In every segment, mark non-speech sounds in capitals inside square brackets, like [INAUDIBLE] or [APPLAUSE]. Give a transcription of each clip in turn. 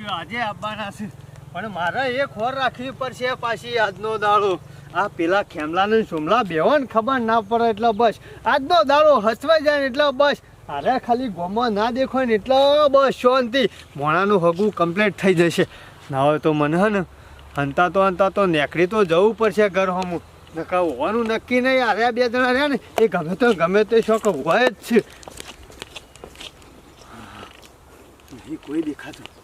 કે આજે આવવાના છે. પણ મારે એ ખોર રાખવી પડશે પાછી આજનો દાડો. આ પેલા ખેમલાને સોમલા બેવાને ખબર ના પડે એટલે બસ. આજનો દાડો હચવાઈ જાય એટલે બસ. અરે ખાલી ગોમાં ના દેખાય ને એટલે બસ શાંતિ. મોણાનું હગું કમ્પ્લીટ થઈ જશે. ના હોય તો મને હે ને, હંતા તો હંતા તો નેકડી તો જવું પડશે ઘર હમું. નકા હોવાનું નક્કી નહીં. અરે બે જણા રહ્યા ને, એ ગમે તો ગમે તે શોખ હોય જ છે. કોઈ દેખાતું.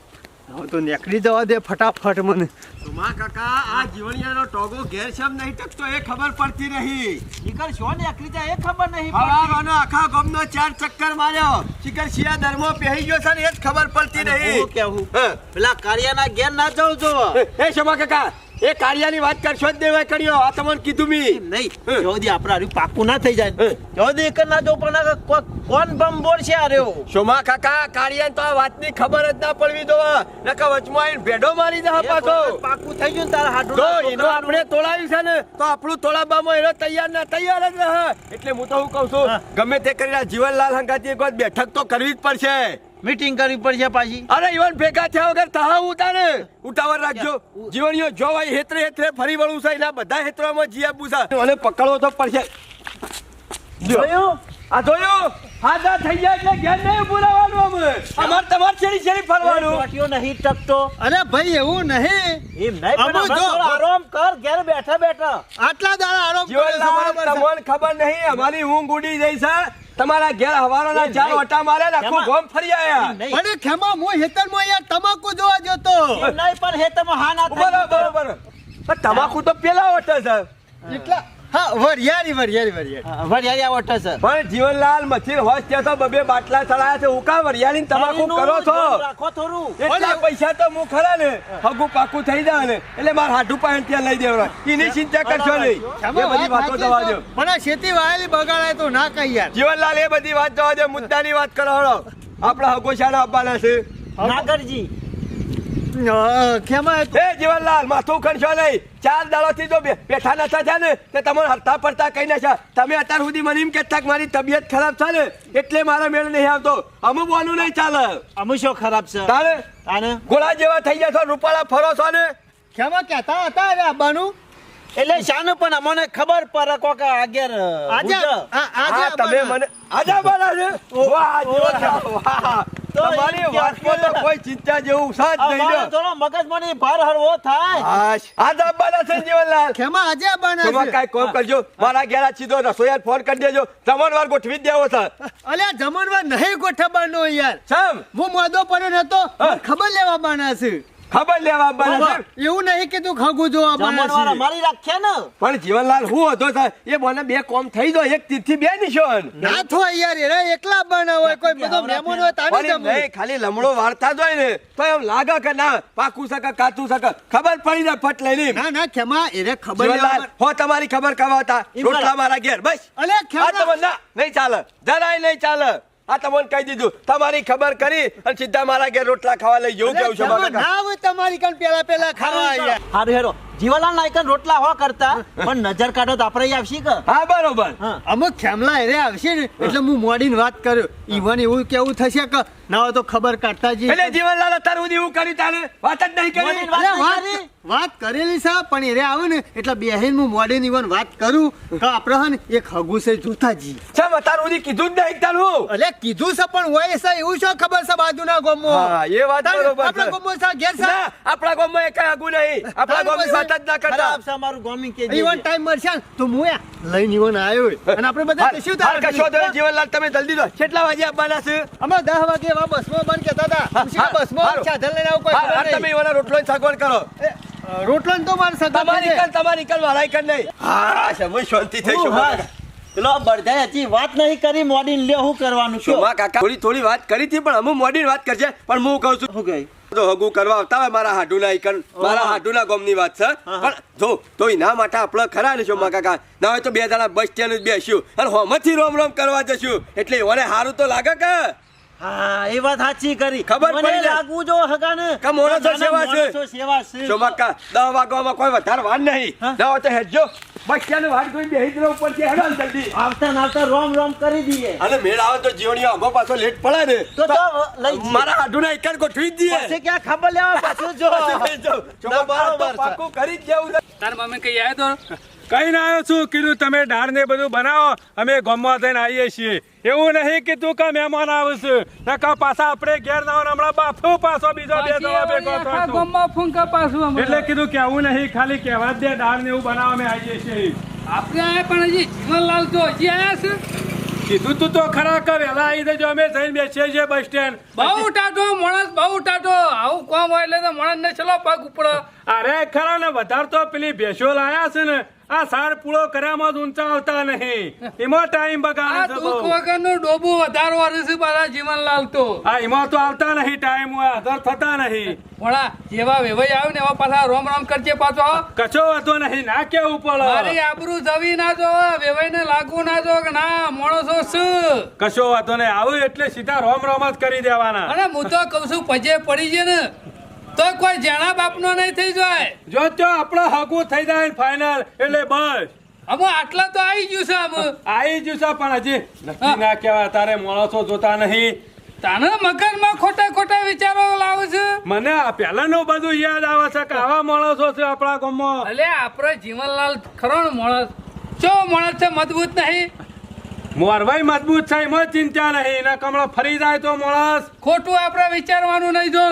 હવે તો નીકળી જવા દે ફટાફટ મને. સુમા કાકા આ જીવણિયાનો ટોગો ઘેર છે નહીં ટકતો એ ખબર પડતી રહી શિખર શું નીકળી જાય? એ ખબર નહીં હવારનો આખા ગમનો ચાર ચક્કર માર્યો. શિકર શિયા ધર્મો પહેરી ગયો છે ને એ જ ખબર પડતી હું કેવું હા. પેલા કાર્યના ઘેર ના જાઉં જો એ શમા કાકા. એ કાળિયાની વાત કરશો જ દેવાય કર્યો આ તમને કીધું મી. નહીં. જોદી આપણા હાર્યું પાકું ના થઈ જાય. જોદી એક ના જો પણ આ બમ કોણ બંબોર છે આર્યો સોમા કાકા કાર્યાન તો આ વાતની ખબર જ ના પડવી દો નકા વચમાં આવીને ભેડો મારી દે પાછો. પાકું થઈ ગયું તારા હાડું તો એનો આપણે તોડાવ્યું છે ને તો આપણું તોડાવવામાં એનો તૈયાર ના તૈયાર જ રહે. એટલે હું તો હું કહું છું ગમે તે કરીને જીવનલાલ હંગાતી એક વાત બેઠક તો કરવી જ પડશે. મીટિંગ કરવી પડશે પાછી. અરે ઈવન ભેગા થયા વગર તહા ઉતારે ઉતાવળ રાખજો. જીવણીઓ જો ભાઈ હેતરે હેતરે ફરી વળું છે એના બધા હેતરોમાં જીયા આપવું અને પકડવો તો પડશે. જો. જોયું? આ જોયું? હાથા થઈ જાય એટલે ઘેર નહીં બોલાવવાનું અમે. અમાર તમાર છેડી છેડી ફરવાનું. પાટીઓ નહીં ટકતો. અરે ભાઈ એવું નહીં. એમ નહીં પણ અમે જો. આરામ કર ઘેર બેઠા બેઠા. આટલા દાડા આરામ છે. તમને ખબર નહીં અમારી ઊંઘ ઉડી જઈ છે. તમારા ઘેર હવારોના ચાર વટા મારે ને આખું ગોમ ફરી આયા. પણ ખેમા હું હેતરમાં યાર તમાકુ જોવા જતો. નહીં પણ હેતમાં હા ના બરોબર બરોબર. પણ તમાકુ તો પેલા વટે છે હા. આ પણ જીવનલાલ મથીર હોશ ત્યાં તો બબે બાટલા ચડાયા છે. ઉકા વરિયાળી તમાકુ કરો છો? રાખો થોડું. એટલા પૈસા તો હું ખરા ને હગું પાકું થઈ જાય ને એટલે માર હાડું પાસે ત્યાં લઈ દેવડા એની ચિંતા કરશો નહીં. એ બધી વાત જવા. દો. પણ આ ખેતી વાયેલી બગાડાય તો ના કહી યાર. જીવનલાલ એ બધી વાત જવા દે મુદ્દાની વાત કરો આપણા હગો શાળા આપવાના છે. નાગરજી. અ, એ જીવનલાલ માથું ખણશો નહીં. ચાર દાડોથી જો બેઠા નતા થયા ને તે તમને હરતા પડતા કહી નાખ્યા. તમે અત્યાર સુધી મને એમ કહેતા કે મારી તબિયત ખરાબ છે ને એટલે મારા મેળ નહીં આવતો. અમુક બોલું નહીં ચાલે. અમુ શું ખરાબ છે? તારે? આને ગોળા જેવા થઈ ગયા છો રૂપાળા ફરો છો ને? ખેમા કહેતા હતા હવે આવવાનું એટલે શાનું પણ અમને ખબર પડે કોક આગેર આજે આજે તમે મને આજા બના વાહ વાહ. તો તમારી વાતમાં તો કોઈ ચિંતા જેવું સાથ નહીં અમારે થોડો મગજમારી ભાર હળવો થાય. હાશ, આજા છે જીવનલાલ? ખેમા આજે આવવાના તમે છે કાંઈ કોમ કરજો? મારા ઘેર આ સીધો રસોઈયા ફોન કરી દેજો. ત્રણ વાર ગોઠવી દેવો છે. અલ્યા જમણવાર નહીં ગોઠવવાનો યાર. સમ હું મોદો પડ્યો નતો મને ખબર લેવા બાના છે. ખબર લેવા બરાબર એવું નહીં કીધું ખગું જોવા બાના જમણવાર છે. અમારી રાખ્યા ને? પણ જીવનલાલ હું હતો એ મને બે કોમ થઈ જો એક તીરથી બે નિશોન. ના થોય યાર એરા એકલા બાના હોય કોઈ બધો મહેમાન હોય તારે પણ એમ નહીં ખાલી લમડો વાર્તા જ હોય ને તો એમ લાગે કે ના પાકું શકે કાતું શકે. ખબર પડી જાય ફટ લઈને. ના ના ખેમા એને ખબર જીવનલાલ લેવા હો તમારી ખબર કવા હતા એમ રોટલા મારા ઘેર બસ. અલે ખેમા. તમને ના નહીં ચાલે. જરાય નહીં ચાલે. આ તમને કહી દીધું તમારી ખબર કરી અને સીધા મારા ઘેર રોટલા ખાવા લઈ જવું કેવું છે ના હોય તમારી કાન પેલા પેલા ખાવા હારું હેરો. જીવાલાલ નાયકન રોટલા હો કરતા પણ નજર કાઢો તો આપણે આવશે કે? હા બરોબર. અમુક ખેમલા એરે આવશે ને એટલે હું મોડીને વાત કર્યો ઈવન એવું કેવું થશે કે ના હોય તો ખબર કાઢતા જી એટલે જીવાલાલ અત્યારે હું એવું કર્યું તારે? વાત જ નહીં કરી. વાત કરી? કરેલી છે પણ એરે આવે ને એટલે બેહીન હું મોડીને ઈવન વાત કરું કે આપણે હન એક હગું છે જોતા જી. સાહેબ અત્યારે હું કીધું જ નહીં તારું. એટલે કીધું છે પણ હોય છે એવું શું ખબર છે બાજુના ગોમો? હા એ વાત બરોબર આપણા છે. ગોમો સા ઘેર છે? ના આપણા ગોમો એક આગું નહીં. આપણા ગોમો વાત જ ના કરતા. ખરાબ છે અમારું ગોમી કે ઈવન ટાઈમ મળશે તો હું લઈને ઈવન આવ્યો અને આપણે બધા કશું હાલ કશો તો જીવનલાલ તમે જલ્દી દો કેટલા વાગે આવવાના છે? અમે 10 વાગે વા બસમાં બંધ કહેતા હતા. હા, બસમાં. સાધન લઈને આવું કોઈ હા, તમે નહીં. રોટલો સગવડ કરો. રોટલો ને તો મારે સગવડ તમારી. કલ તમારી કલ મારા કલ નહીં. હા સમય શાંતિ થઈ શું. પેલો બળદાઈ હજી વાત નહીં કરી મોડીને લે હું કરવાનું છું. કાકા? થોડી થોડી વાત કરી હતી પણ અમુક મોડી વાત કરશે પણ હું કહું છું. શું કહે? તો હગું કરવા આવતા હોય મારા હાડુના ઈકન. મારા હાડુના ગોમની વાત છે. પણ જો તો એના માટે આપણે ખરા ને મા કાકા? ના હોય તો બે જણા બસ સ્ટેન્ડ જ બેસ્યું. અને હોમથી રોમ રોમ કરવા જશું. એટલે એવાને સારું તો લાગે કે? હા એ વાત સાચી કરી. ખબર પડી લાગવું જો હગાને. કે માણસો નાના સેવા છે. સેવા છે. કાકા દસ વાગવામાં કોઈ વધારે વાર નહીં. ના હોય તો હેડજો. સ્ટેન્ડ વાટ જોઈ બેહી જ ઉપર છે હેડો જલ્દી. આવતા આવતા રોમ રોમ કરી દઈએ. અને મેળ આવે તો જીવણીઓ પાછો લેટ પડે ને. તો તો લઈ. મારા હાડુના એકણ ગોઠવી જ દઈએ પછી ક્યાં ખબર લેવા પાછું જો. [LAUGHS] ના, બરોબર પાકું કરી જ દેવું તાર મમ્મી કઈ આવ્યો તો? કઈ ના આવ્યો છું? કીધું તમે ઢાળ ને બધું બનાવો અમે ગામમાં થઈને આવીએ છીએ. એવું નહીં કે તું કા મહેમાન આવશે નકા પાછા આપણે ઘેર ના હોય હમણાં બાફો પાછો બીજો બે દવા ભેગો. ગામમાં ફૂંકા પાછું અમે. એટલે કીધું કેવું નહીં ખાલી કહેવા દે ઢાળ ને એવું બનાવો અમે આવીએ છીએ. આપણે આયા પણ હજી જીવનલાલ તો હજી આયા છે. કીધું તું તો ખરા કર વહેલા આવી દેજો અમે જઈને બેસીએ છીએ બસ સ્ટેન્ડ. બહુ ટાટો માણસ બહુ ટાટો આવું કોમ હોય એટલે તો માણસ ને ચલો પગ ઉપડો અરે ખરા ને વધારે તો પેલી ભેંસો લાયા છે ને આ સાર પૂળો કર્યામાં જ ઊંચા આવતા નહીં. એમાં ટાઈમ બગાડે છે દુઃખ બહુ. વગરનું ડોબું વધારો છે પાછા જીવનલાલ તો આ એમાં તો આવતા નહીં ટાઈમ હોય થતા નહીં. ભણા જેવા વેવાઈ આવે ને એવા પાછા રોમ રોમ કરજે પાછો કચો હતો નહીં ના કેવું મારી પડે આબરૂ જવી ના જો વેવાઈ ને લાગુ ના જો કે ના માણસો શું કશો વાતો નહીં આવું એટલે સીધા રોમ રોમ જ કરી દેવાના. અને હું તો કઉ છું પજે પડી છે ને. તો કોઈ જેણા બાપનો નહીં થઈ જાય. જો ત્યાં આપણો હગું થઈ જાય ફાઇનલ એટલે બસ. અમો આટલા તો આવી ગયું છે અમે આવી ગયું છે પણ હજી નક્કી ના કહેવાય તારે માણસો જોતા નહીં. તાને મગજમાં ખોટા ખોટા વિચારો લાવે છે. મને પહેલાનું બધું યાદ આવે છે કે આવા માણસો છે આપણા ગામમાં. એટલે આપણે જીવનલાલ ખરો માણસ. ચો માણસ છે મજબૂત નહીં? મોરવાઈ મજબૂત છે એમાં ચિંતા નહીં. એના કમળા ફરી જાય તો માણસ. ખોટું આપણે વિચારવાનું નહીં જો.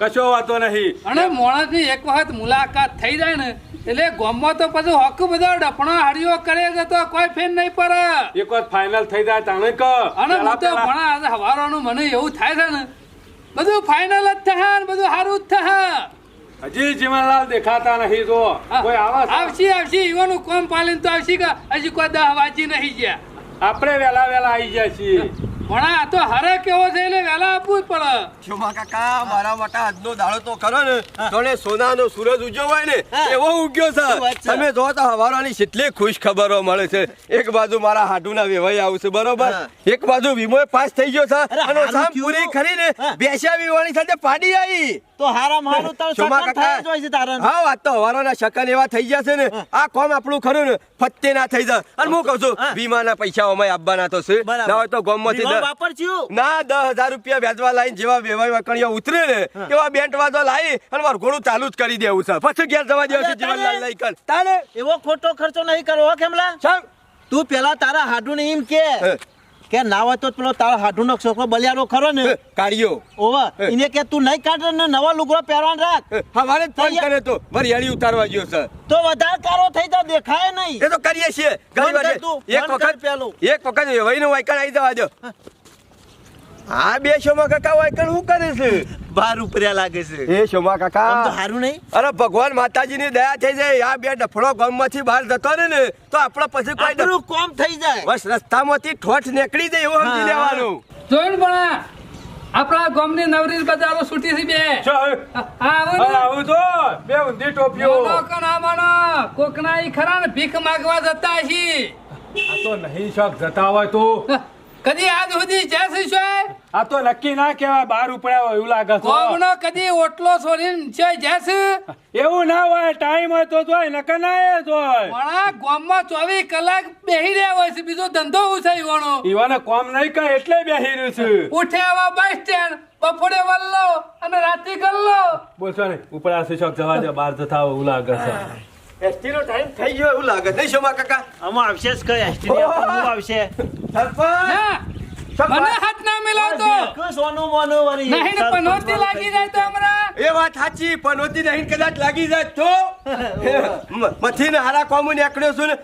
કશો વાતો નહીં. અને મોણસની એક વખત મુલાકાત થઈ જાય ને એટલે ગોમમાં તો પછી હક બધો ડફણો હાડીઓ કરે છે તો કોઈ ફેર નહીં પડે. એક વાર ફાઇનલ થઈ જાય તાણે ક અને હું તો ભણા હવારોનું મને એવું થાય છે ને બધું ફાઇનલ જ થશે બધું સારું જ થશે. હજી જીવનલાલ દેખાતા નહીં તો કોઈ આવા આવશી આવશી ઈવાનું કોમ પાલીન તો આવશી કે હજી કોઈ દહ વાજી નહીં ગયા. આપણે વેલા વેલા આવી જાય છીએ. ભણા આ તો હરે કેવો છે એટલે વેલા આપવું જ પડે. શોભા કાકા મારા માટે આજનો દાડો તો ખરો ને. જોને સોનાનો સૂરજ ઉગ્યો હોય ને એવો ઉગ્યો છે. તમે જો તો હવારોની કેટલી ખુશ ખબરો મળે છે. એક બાજુ મારા હાડુના વેવાઈ આવશે બરોબર? એક બાજુ વીમો પાસ થઈ ગયો છે. અને હારું સામ પૂરી ખરી ને બેસ્યા વિવાણી સાથે પાડી આવી. તો હારા મારું તાર શોભા કાકા. છે હા વાત તો હવારોના શકન એવા થઈ જશે ને આ કોમ આપણું ખરું ને ફત્તે ના થઈ જાય. અને હું કહું છું વીમાના પૈસા અમાય આપવાના તો છે. ના હોય તો ગોમમાંથી ના દસ હજાર રૂપિયા વેચવા લાઈન જેવા વેવાઈ વકણીઓ ઉતરે ને એવા બેન્ટ લાવી અને મારું ઘોડું ચાલુ જ કરી દેવું છે. પછી ઘેર જવા દેવું છે જીવનલાલ લઈ કર તાને એવો ખોટો ખર્ચો નહીં કરવો હો કેમલા તું પેલા તારા હાડું ને એમ કે. કે ના હોય તો પેલો તારા હાડું નો છોકરો બલિયારો ખરો ને. કાઢ્યો. ઓવા. એને કે તું નહીં કાઢ ને નવા લુગડો પહેરવાન રાખ. હવારે ફોન. કરે તો વરિયાળી ઉતારવા ગયો છે. તો વધારે કારો થઈ તો દેખાય નહીં. એ તો કરીએ છીએ. એક વખત પેલું. એક વખત વેવાઈનું વાયકણ આવી જવા દો. આ બે શોમા કાકા વાયકણ હું કરે છે? બાર ઉપર્યા લાગે છે. એ શોમા આમ તો કાકા હારું નહીં? અરે ભગવાન માતાજીની દયા થઈ જાય. આ બે ડફળો ગામમાંથી બહાર જતો રહે ને તો આપણે પછી કોઈ ડરું કોમ થઈ જાય. બસ રસ્તામાંથી ઠોઠ નીકળી જાય એવું સમજી. લેવાનું. જોઈન ભણા આપણા ગામની નવરી બજારો છૂટી છે બે. આવું તો. બે ઊંધી ટોપીઓ. કોકના માનો કોકના ઈ ખરા ને ભીખ માગવા જતા છી આ તો નહીં શોખ જતા હોય તો. કદી આજ સુધી જ્યાં છે આ તો નક્કી ના કહેવાય બાર ઉપડ્યા હોય એવું લાગે કોમનો કદી ઓટલો છોડીને છે છે એવું ના હોય ટાઈમ હોય તો જોય નકર ના એ જોય. ભણા ગોમમાં ચોવીસ કલાક બેહી રહ્યા હોય છે બીજો ધંધો ઉછાઈ વણો ઈવાને કોમ નહીં કહે એટલે બેહી રહ્યું છે. ઉઠે આવા બસ સ્ટેન્ડ બપોરે વલ્લો અને રાતે ગલ્લો. બોલશો ને ઉપડા છે શોખ જવા દે બહાર જતા હોય એવું લાગે છે. એસટી નો ટાઈમ થઈ ગયો એવું લાગે. નહીં શોમા કાકા? આમાં આવશે જ કઈ. એસટી આવશે. સરપંચ! મને હાથ ના મિલાવતો. કે સોનું મોનું વરી નહીં પનોતી લાગી જાય તો હમરા એ વાત સાચી પનોતી નહીં કદાચ લાગી જાય તો. [LAUGHS] મથી ને હારા કોમુ નીકળ્યો છું ને.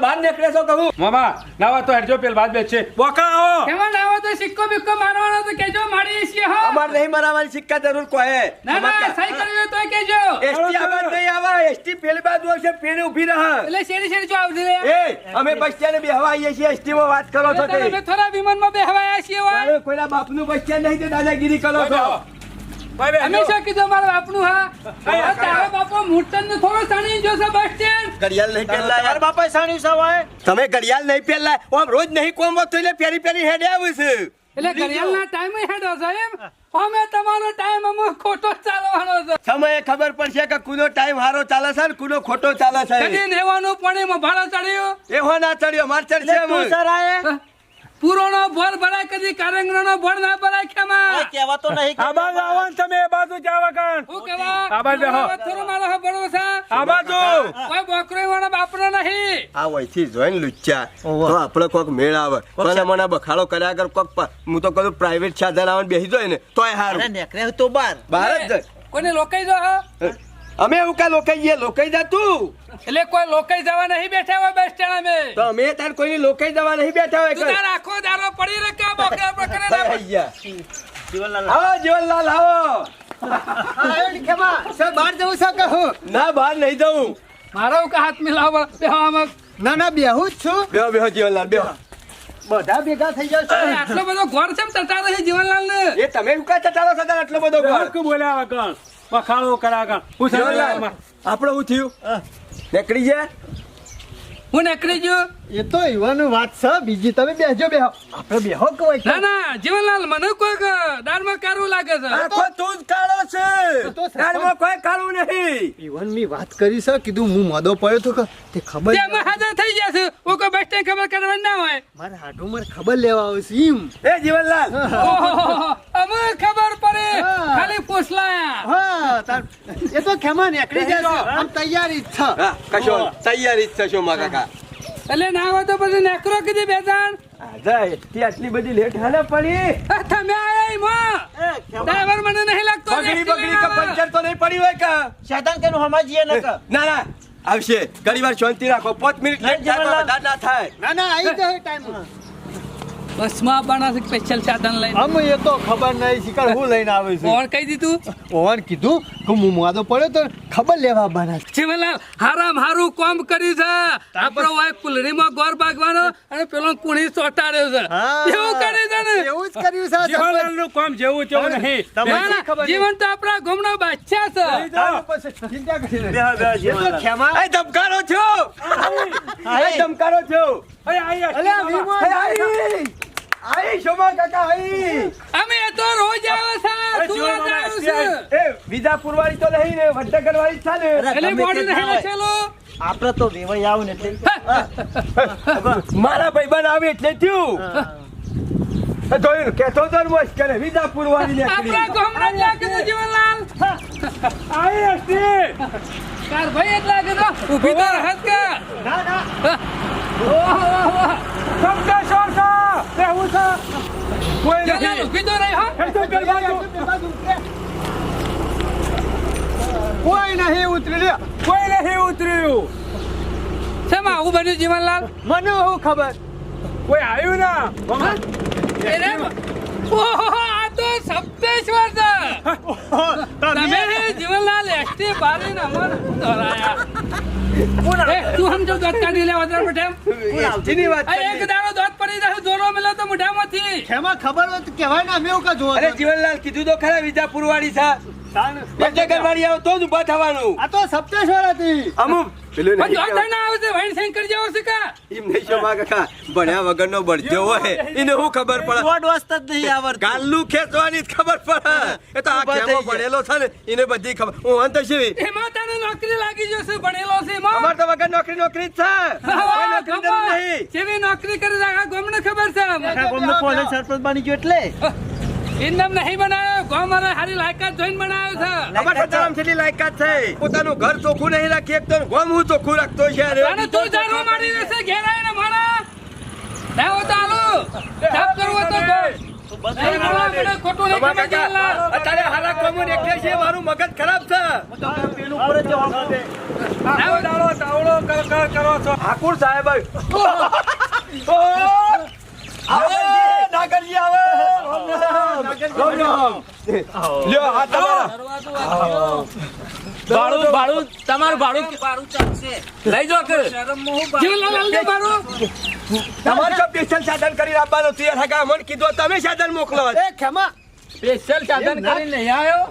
બહાર નીકળ્યો છો કહું? મામા નાવા તો હેડજો પેલ બાદ બેસે બોકા આવો કેમાં નાવા તો સિક્કો બિક્કો મારવાનો તો કેજો મારી છે હો. અમાર નહીં મારવાની સિક્કા જરૂર કોહે ના ના સહી કરવી તો કેજો એસટી આવા નહીં આવા એસટી પેલી બાજુ હશે પેલી ઊભી રહે. એટલે શેરી શેરી જો આવજે? રે એ અમે બસ સ્ટેન્ડ બેહવા આવીએ છીએ એસટી માં વાત કરો છો તે તમે થોડા વિમાનમાં બેહવાયા છીએ હોય કોઈના બાપનું બસ નહીં તે દાદાગીરી કરો છો? અમે કીધું મારા બાપનું હા? તારા બાપો મૂર્તન થોડો સણી જોશે બસ સ્ટેન્ડ. ઘડિયાળ નહીં પહેરલા તારા બાપાએ સાણ્યું છે હોય તમે ઘડિયાળ નહીં પહેલા આમ રોજ નહીં કોમ વસ્તુ એટલે પેરી પેરી હેડે આવું છે. એટલે ઘડિયાળના ટાઈમે હેડો છો એમ? અમે તમારો ટાઈમ અમે ખોટો ચાલવાનો છે. સમયે ખબર પડશે કે કુનો ટાઈમ હારો ચાલે છે ને કુનો ખોટો ચાલે છે. કદી નેવાનું એમાં ભાડો ચડ્યો? એવો ના ચડ્યો માર ચડશે તું. સરાય? પૂરોનો ભોર ભરાય કદી કારંગનો ભોર ના ભરાય ખેમાં? કેવા તો નહીં આ બાજુ આવો તમે એ બાજુ જાવા કાન? હું કેવા આ બાજુ બેહો. થોરો મારો હબળો છે. આ બાજુ. કોઈ બોકરો વાળો બાપરો નહીં. આ વયથી જોઈને લુચ્ચા. તો આપણે કોક મેળ આવે. મને મને બખાડો કર્યા કર કોક હું તો કહું પ્રાઇવેટ સાધન આવે બેસી જાય ને તોય અરે નેકરે તો બાર. બાર જ કોને લોકાઈ જો હા? અમે એવું કઈ લોકાઈ ગયા લોકાઈ જતું એટલે કોઈ લોકાઈ જવા નહીં બેઠા હોય બસ સ્ટેન્ડ અમે. તો અમે તાર કોઈ લોકાઈ જવા નહીં બેઠા હોય તું તાર આખો દારો પડી રહે કે આ બોકરા બોકરા ના ભૈયા જીવનલાલ. આવો જીવનલાલ આવો. આયો ને સર બહાર જવું છે હું? ના બહાર નહીં જવું. મારો કે હાથ મિલાવો બેહો આમાં ના ના બેહું જ છું. બેહો બેહો જીવનલાલ બેહો. બધા ભેગા થઈ જાવ આટલો બધો ઘોર છે તટારો છે જીવનલાલ ને એ તમે શું કા ચટાડો છો આટલો બધો ઘોર કે બોલ્યા વગર કર્યા કાન હું. આપણે હું થયું? નીકળી ગયા? હું નીકળી ગયો. એ તો એવાનું વાત છે. બીજી તમે બેહજો બેહો. આપણે બેહો કોઈ ના ના જીવનલાલ મને કોઈ દાળમાં કારું લાગે છે. આખો તું જ કાળો છે. તો સરપંચ- કોઈ કાળું નહીં. ઈવન મી વાત કરી છે કીધું હું મોદો પડ્યો તો કે તે ખબર તે અમે હાજર થઈ જશે છે. હું કોઈ બસ ખબર કરવા ના હોય. મારે હાડું મારે ખબર લેવા આવે છે એમ. એ જીવનલાલ. ઓહો, અમે ખબર પડે. ખાલી પૂછલા. હા તાર એ તો ખેમા નીકળી જશે. આમ તૈયારી જ છે. કશો તૈયારી જ શો મા કાકા? એટલે ના હોય તો પછી નેકરો કીધી બે જણ આટલી બધી લેટ હાલે પડી. તમે આયા માં ડ્રાઈવર મને નહીં લાગતો બગડી બગડી કે પંચર તો નહીં પડી હોય કે? શેતાન કેનું હમાજીએ ન ના ના આવશે. ઘણી વાર શાંતિ રાખો. પાંચ મિનિટ લેટ ના થાય. ના ના આવી જાય ટાઈમ બસમાં આવવાના સ્પેશિયલ સાધન લઈને? અમે એ તો ખબર નહીં શિકાર હું લઈને આવે છું. કોણ કહી દીધું? ઓવન કીધું કે હું મુવાદો પડ્યો તો ખબર લેવા બના જીવનલાલ હારામ હારું કોમ કર્યું છે. આપણો વાય કુલરીમાં ગોર બાગવાનો અને પેલો કુણી ચોટાડ્યો છે. એવું કર્યું છે ને? એવું જ કર્યું છે આ નું કોમ જેવું તેવું નહીં. જીવન તો આપણા ગામનો બાદશાહ છે. ચિંતા કરી બેહો, એ તો ખેમા એ ધમકારો છો. એ ધમકારો છો. અરે, આઈ, આઈ, અલ્યા, શોમા કાકા આઈ અમે તો રોજ આવે છે તું આવ્યું છે. એ વિજાપુર વાળી તો નહીં ને વડનગર વાળી છે ને. એટલે ગમે નહીં ના આપણે તો વેવાઈ આવું ને એટલે મારા ભાઈબંધ આવે એટલે થયું. જોયું કેતો તો ને કરે વિજાપુર વાળી નીકળી. આપણા ગામના લાગે છે જીવનલાલ આઈ, અસ્તી. તાર ભાઈ જ લાગે છે. ઊભી તો રહત કે. ના ના. ઓહો, ઓહો. શંકર શાહ, બેહવું છે. કોઈ નહીં. ઊભી તો રહી હો એ તો પેલી બાજુ. કોઈ નહીં ઉતરી કોઈ નહીં ઉતર્યું શેમાં આવું બન્યું જીવનલાલ મને હું ખબર કોઈ આવ્યું ના ઓહો સપ્તેશ્વર તમે જીવનલાલ એસટી બારીને અમર દોરાયા તું સમજો દોત કાઢી લે વધારે મોઢેમ. વાત એક દાડો દોત પડી જાય દોરો મેલો તો મોઢામાંથી ખેમા ખબર હોય તો કહેવાય ને અમે એવું કા જોવો અરે જીવનલાલ કીધું તો ખરા વિજાપુર વાળી છે આવે તો જ ઊભા થવાનું. આ તો સપ્તેશ્વર હતી. અમુક પેલું નહીં દોત થઈને આવે છે શંકર જેવો છે કા. એમ નહીં શોમા કાકા ભણ્યા વગરનો બળજો હોય એને શું ખબર પડે? દોઢ વાજતા જ નહીં આવડતું. ગાલ્લું ખેંચવાની ખબર પડે. એ તો આ ખેમો ભણેલો છે ને એને બધી ખબર. હું અંત શિવી એમાં તને નોકરી લાગી જશે ભણેલો છે એમાં. અમાર તો વગર નોકરી નોકરી જ છે. કોઈ નોકરી ખબર. નહીં. જેવી નોકરી કરે છે આખા ગામને ખબર છે આખા ગામનો પોલીસ સરપંચ બની ગયો એટલે? ઇન્દમ નહીં બનાવ્યો ગામ વાળા હારી લાયકાત જોઈને બનાવ્યો છે. અમાર તો છેલ્લી લાયકાત છે પોતાનું ઘર ચોખ્ખું નહીં રાખી એક તો હું ચોખ્ખું રાખતો છે. અને તું રહેશે ના હાલો સાફ કરવું તો ખોટું નહીં. અત્યારે હાલા કોમો એકલે છે મારું મગજ ખરાબ છે. પેલું ઉપર જ જવા માંડે. આવો કર કર કરો છો. ઠાકુર સાહેબ! આવે. આવે. લ્યો તમારા ભાડું ભાડું તમારું ભાડું ભાડું ચાલશે લઈ જાઓ કે. તમારે સાધન કરી આપવાનું તૈયાર હતા મને કીધું તમે સાધન મોકલો એ ખેમા સ્પેશિયલ સાધન કરી નહીં આવ્યો?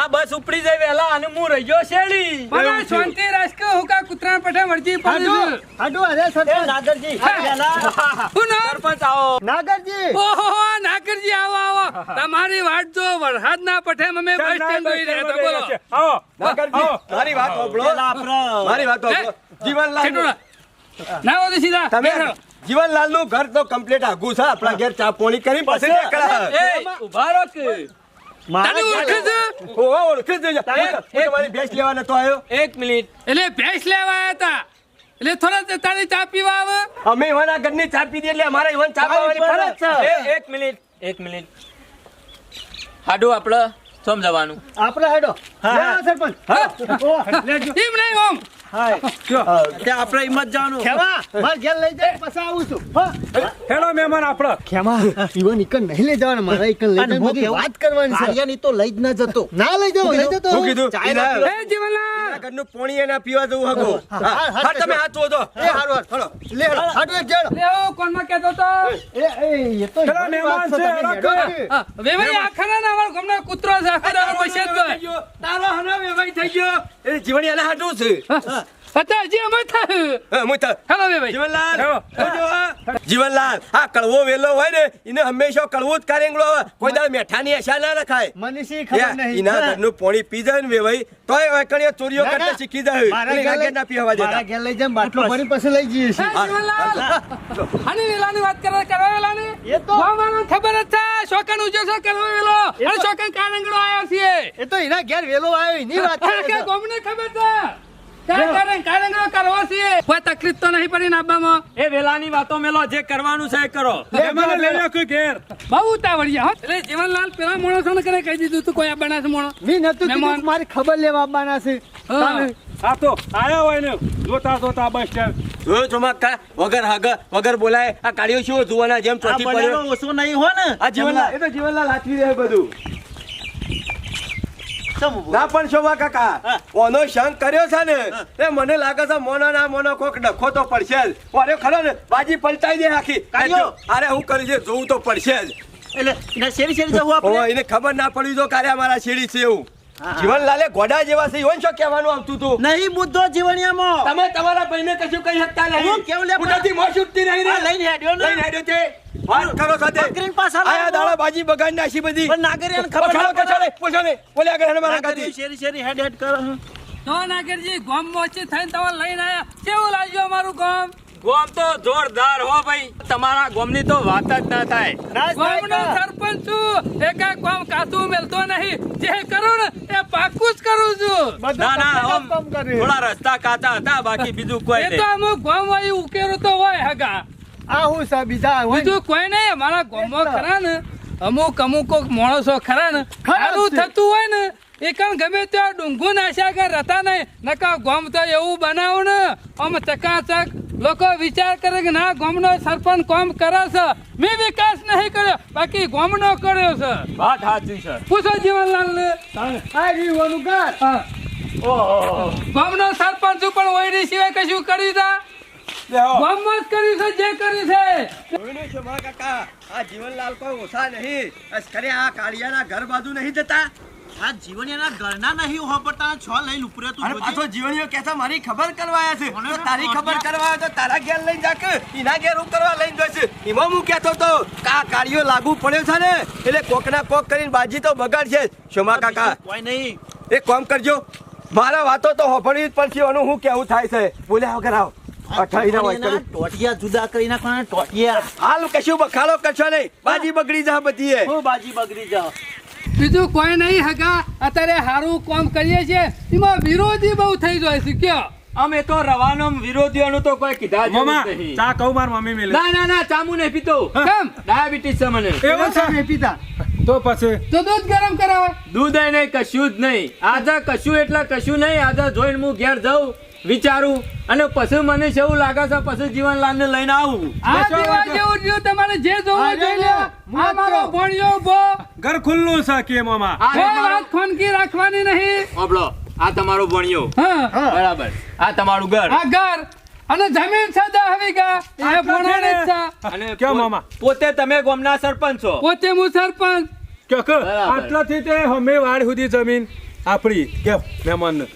આ બસ ઉપડી જાય વેલા અને હું રહી ગયો શેડી પણ શાંતિ રાખ કે હું કા કુતરા પઠે મરજી પડી હાડુ. અરે સરપંચ. નાગરજી હું. સરપંચ આવો. નાગરજી. ઓહો નાગરજી આવો આવો. તમારી વાટ જો વરસાદના પઠે અમે બસ સ્ટેન્ડ જોઈ રહ્યા તો બોલો. આવો નાગરજી, મારી વાત સાંભળો મારી વાત સાંભળો જીવનલાલ. છેટુડા. ના સીધા. તમે. જીવનલાલનું ઘર તો કમ્પ્લીટ આગું છે. આપણા ઘેર ચા પોણી કરી. પછી ઊભા રહો કે. અમે ઈવાના ઘરની ચા પીધી એટલે અમારે ઈવન ચા પીવાની છે. એક મિનિટ એક મિનિટ. હાડું આપણે સમજાવવાનું આપણે હેડો. લેવા સરપંચ. ઓહ, એમ નહીં ઓમ. ત્યાં આપણે હિંમત જવાનું ખેમા માર ઘેર લઈ જાય પછી આવું છું. હેલો મહેમાન આપણો. ખેમા ઈવન ઈકન નહીં લઈ જવાના મારા ઈકન લઈ અને બધી વાત કરવાની છે. કાર્યની તો લઈ જ ન જતો. ના લઈ જાઓ લઈ જતો. શું કીધું? એ જીવનલાલ. ઘરનું પોણી એના પીવા જવું હગો. હા, હા, હા તમે હાથ ધોજો એ હારું હારું. લે હેડો હાડુ લે ઓ કોણમાં કહેતો તો એ એ એ તો પેલા મહેમાન છે, છે, તમે હેડો હેડો કે? કે? હા, વેવાઈ આખા ના અમારો ગમનો કૂતરો છે આખો દાડો જ તારો હનો વેવાઈ થઈ ગયો. એ જીવણી આને હાટું છે. જીવનલાલ આ કડવો વેલો હોય ને એને હંમેશા કડવું જ કારેંગળો. કોઈ મેઠા ની આશા ના રખાય. મનીષી ખબર નહીં. ઈના ઘરનું પોણી પી જાય ને વેવાઈ તોય વાંકણીઓ ચોરીઓ. કરતા શીખી જાય. મારા ઘેર એના ના પીવા મારા દેતા ઘેર લઈ જાય બાટલો ભરી પછી લઈ જઈએ છે જીવનલાલ. આની વેલાની વાત કરવા કરવા વેલાની? એ તો- ગામવાળાને ખબર જ છે શોકન ઉજો છે કરવા વેલો. અને શોકન કારેંગળો આવ્યો છે એ તો એના ઘેર વેલો આવ્યો એની વાત કરે કે છે. ગોમને ખબર છે? કાં કરવો છે કોઈ તકલીફ તો નહીં પડી ને એ વેલાની વાતો મેલો જે કરવાનું છે કરો. મહેમાનને લઈ જાઓ કોઈ ઘેર. બહુ ઉતાવળિયા હો. એટલે જીવનલાલ પેલા માણસોને કરે કહી દીધું તું કોઈ આ બનાસ માણસ? મી નતું કીધું મારી ખબર લેવા આવવાના છે. હા. તો આયા હોય ને જોતા જોતા બસ સ્ટેન્ડ જોયો છો વગર હાગ વગર બોલાય. આ કાળીઓ શું જોવાના જેમ ચોથી પડ્યો? ઓછો નહીં હોય ને. આ જીવનલાલ એ તો જીવનલાલ હાથવી રહે બધું? ના પણ શોભા કાકા ઓનો શંખ કર્યો છે ને એ મને લાગે છે મોનો ના મોનો કોક ડખો તો પડશે જ. અરે ખરો ને બાજી પલટાઈ દે આખી. અરે હું કરી છે જોવું તો પડશે જ. એટલે શેરી શેરી જવું આપણે? એને ખબર ના પડી તો કાલે અમારા શેરી છે એવું. જીવનલાલે ઘોડા જેવા છે એવું શું કહેવાનું આવતું તું? નહીં મુદ્દો જીવણિયામાં. તમે તમારા ભાઈને કશું કહી શકતા નહીં. કેવું લે, ઉઠાથી મોં છૂટતી નહીં લઈને હેડ્યો લઈને હેડ્યો વાત કરો સાથે. બકરીને પાછા આયા દાડા બાજી બગાડી નાખી બધી. પણ નાગરિયાને ખબર ના પડે. પછાડો, પછાડો. બોલે આગળ હેડ મારા નાગરિયો શેરી શેરી હેડ હેડ કરે. તો નાગરજી ગોમ મોચી થઈને તમે લઈને આયા. કેવું લાગ્યું અમારું ગોમ? ગોમ તો જોરદાર હો ભાઈ. તમારા ગોમની તો વાત જ ના થાય. ગોમનો સરપંચ છું. એકા ગોમ કાતું મેલતો નહીં. જે કરું ને એ પાકું જ કરું છું. ના ના. થોડા રસ્તા કાચા હતા બાકી બીજું કોઈ એ તો અમુક ગોમ વાળી ઉકેરું તો હોય હગા. આ હું છે બીજા બીજું કોઈ નહીં અમારા ગોમમાં ખરા ને અમુક અમુક કોક માણસો ખરા ને ખરા થતું હોય ને એ કણ ગમે ત્યાં ડુંગુ નાશ્યા કર હતા નહીં નકા ગોમ તો એવું બનાવું ને આમ ચકાચક લોકો વિચાર કરે કે ના ગોમનો સરપંચ કોમ કરે છે. મેં વિકાસ નહીં કર્યો બાકી ગોમનો કર્યો છે. વાત સાચી છે. પૂછો જીવનલાલ ને આ ઘર. ગોમનો સરપંચ પણ ઓયરી સિવાય કશું કર્યું તા? ગોમમાં જ છે જે કર્યું છે. જોયું છે મારા કાકા આ જીવનલાલ કોઈ ઓછા નહીં. આ કાળિયાના ઘર બાજુ નહીં જતા? આ જીવણિયાના ઘરના નહીં હોપડતા છ લઈને ઉપરે તું પાછો જીવણીઓ કહેતા મારી ખબર કરવા છે. તો તારી ખબર. કરવા તો તારા ઘેર લઈને જાક. એના ઘેર હું કરવા લઈને જશે એમાં હું કહેતો તો કા આ લાગુ પડ્યો છે ને એટલે કોકના કોક કરીને બાજી તો બગાડશે. શોમા કાકા? કોઈ નહીં. એક કામ કરજો. મારા વાતો તો હોભળવી જ પડશે આનું હું કેવું થાય છે. બોલ્યા વગર આવ. અઠાવીના વાત જીવણિયાના કરું ટોટિયા જુદા કરી નાખવાના ટોટિયા હાલ કશું બખાડો કરશો નહીં. બાજી બગડી જા બધી હું બાજી બગડી જાઓ બીજું કોઈ નહીં હગા. અત્યારે સારું કામ કરીએ છીએ. એમાં વિરોધી બહુ થઈ જાય છે કયો? અમે તો રવાનો વિરોધીઓનું તો કોઈ કીધા જ નહીં. ચા કહું માર મમ્મી મેલે. ના ના ના ચામુ નહીં પીતો કેમ? ડાયાબિટીસ છે મને. એવું છે? પીતા તો પછી? તો દૂધ ગરમ કરાવે. દૂધ નહીં કશું જ નહીં. આજે કશું એટલે કશું નહીં આજે જોઈને હું ઘેર જાઉં વિચારું અને પછી મને એવું લાગે છે પછી જીવનલાલ ને લઈને આવું. આ બેસો જેવું જો તમારે જે જોવું જોઈ લે, લે લે. આ મારો ભણ્યો બો ઘર ખુલ્લું છે કે મામા કોઈ વાત ખોનકી રાખવાની નહીં. ઓબળો આ તમારો ભણ્યો. હા. બરાબર. આ તમારું ઘર. આ ઘર. અને જમીન છે દહ વીઘા. એ ભણાને છે અને કે મામા? પોતે તમે ગામના સરપંચ છો. પોતે હું સરપંચ. કે કે આટલાથી તે હમે વાડ સુધી જમીન આપણી. કે મહેમાન.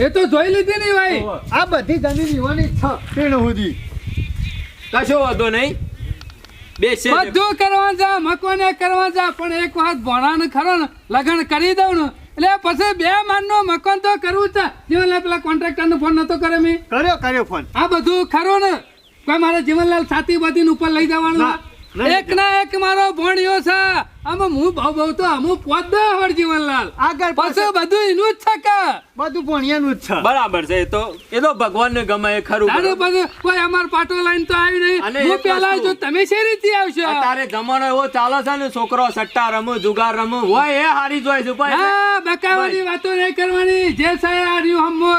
એ તો જોઈ લીધી નહીં ભાઈ. આ બધી જમીન યુવાની છે. તેણ સુધી. કશો વાંધો નહીં. બેસે બધું કરવા જા મકવાને કરવા જા પણ એક વાત ભણાને ખરો ને લગન કરી દઉં ને એટલે પછી બે માનનો મકાન તો કરવું છે. જીવનલાલ પેલા કોન્ટ્રાક્ટર ફોન નતો કરે મેં. કર્યો કર્યો ફોન આ બધું ખરું ને. કોઈ મારે જીવનલાલ સાથી બધીને ઉપર લઈ જવાનું. એક ના એક મારો ભણ્યો છે. આમાં હું ભાવ ભાવ તો અમુક પોત દો હર જીવનલાલ. આગળ પછી બધું એનું જ છે કે? બધું ભણ્યાનું જ છે. બરાબર છે એ તો એ તો ભગવાનને ગમે એ ખરું તારે બધું કોઈ અમાર પાટો લાઈન તો આવી નહીં. અને હું પેલા જો તમે શી રીતે આવશો? તારે જમાનો એવો ચાલે છે ને છોકરો સટ્ટા રમો જુગાર રમો હોય એ હારી જોઈ છે ભાઈ હા બકાવાની વાતો નહીં કરવાની. જે છે હાર્યું રહ્યું હમો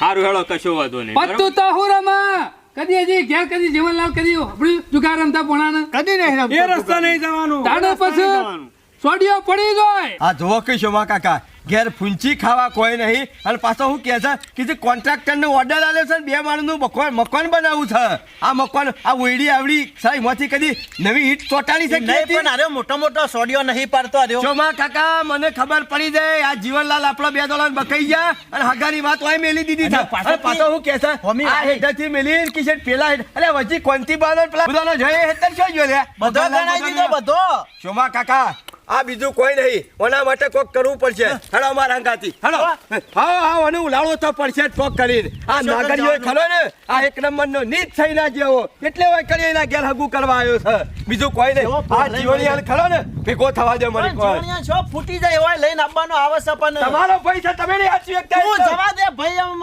હારું હેળો કશો વાંધો નહીં? પત્તું તો હું રમા. કદી હજી ક્યાં કદી જીવનલાલ કદી આપણી જુગાર રમતા પોણાને. કદી નહીં રમતો એ રસ્તા નહીં જવાનું. તાણે પછી. સોડિયો પડી જાય. આ જોવો કઈ શોભા કાકા. ઘેર ફૂંચી ખાવા કોઈ નહીં. અને પાછો હું કહે છે? કે જે કોન્ટ્રાક્ટરને ઓર્ડર આલ્યો છે ને બે માળનું મકાન મકાન બનાવવું છે. આ મકાન આ ઓયડી આવડી સાહેબમાંથી કદી નવી ઈટ ચોટાડી છે નહીં પણ અરે મોટો મોટો સોડિયો નહીં પાડતો અરે શોમા કાકા મને ખબર પડી જાય આ જીવનલાલ આપણો બે ડોલર બકાઈ ગયા અને હગાની વાત હોય મેલી દીધી છે. પાછો હું કહે છે? આ. હેઠળથી મેલી કે પેલા હેઠ અરે વચ્ચે કોનથી બાદ પેલા બધાનો જોઈએ હેઠળ શું જોઈએ બધો ગણાઈ દીધો બધો. ચોમા કાકા આ બીજું કોઈ નહીં. ઓના માટે કોક કરવું પડશે. હેડો મારા હંગાથી. હેડો. હા હા અને ઉલાળો તો પડશે જ કોક કરીને. આ નાગરીઓ ખરો ને આ એક નંબર નો નીચ થઈ ના જેવો એટલે હોય કરી એના ઘેર હગું કરવા આવ્યો છે. બીજું કોઈ નહીં. આ ભલે જીવણિયાળ ખરો ને ભેગો થવા દે મને કોઈ છો ફૂટી જાય હોય લઈને આવવાનો આવે છે પણ તમારો પૈસા તમે નહીં તું જવા દે ભાઈ આમ.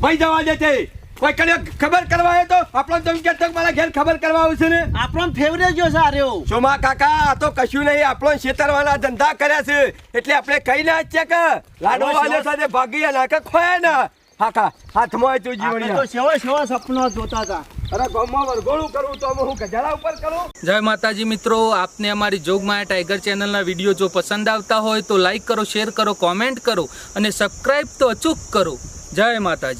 ભાઈ જવા દે તે. કોઈ કને ખબર કરવા આવ્યો તો? આપણો તો એમ કે મારા ઘેર ખબર કરવા આવશે ને. આપણો ફેવરેટ જો સારો સોમા કાકા આ તો કશું નહીં આપણો છેતરવાના ધંધા કર્યા છે. એટલે આપણે કઈ ના છે કે? લાડો વાલે સાથે ભાગી નાખે ખોયા ને. હાકા હાથમાં હોય તો આપણે તો સેવા સેવા સપનો જોતા હતા. અરે ગામમાં વરઘોડું કરું તો હું ગજારા ઉપર કરું? જય માતાજી મિત્રો આપને અમારી જોગમાયા ટાઈગર ચેનલના વીડિયો જો પસંદ આવતા હોય તો લાઈક કરો શેર કરો કોમેન્ટ કરો અને સબસ્ક્રાઈબ તો અચૂક કરો. જય માતાજી.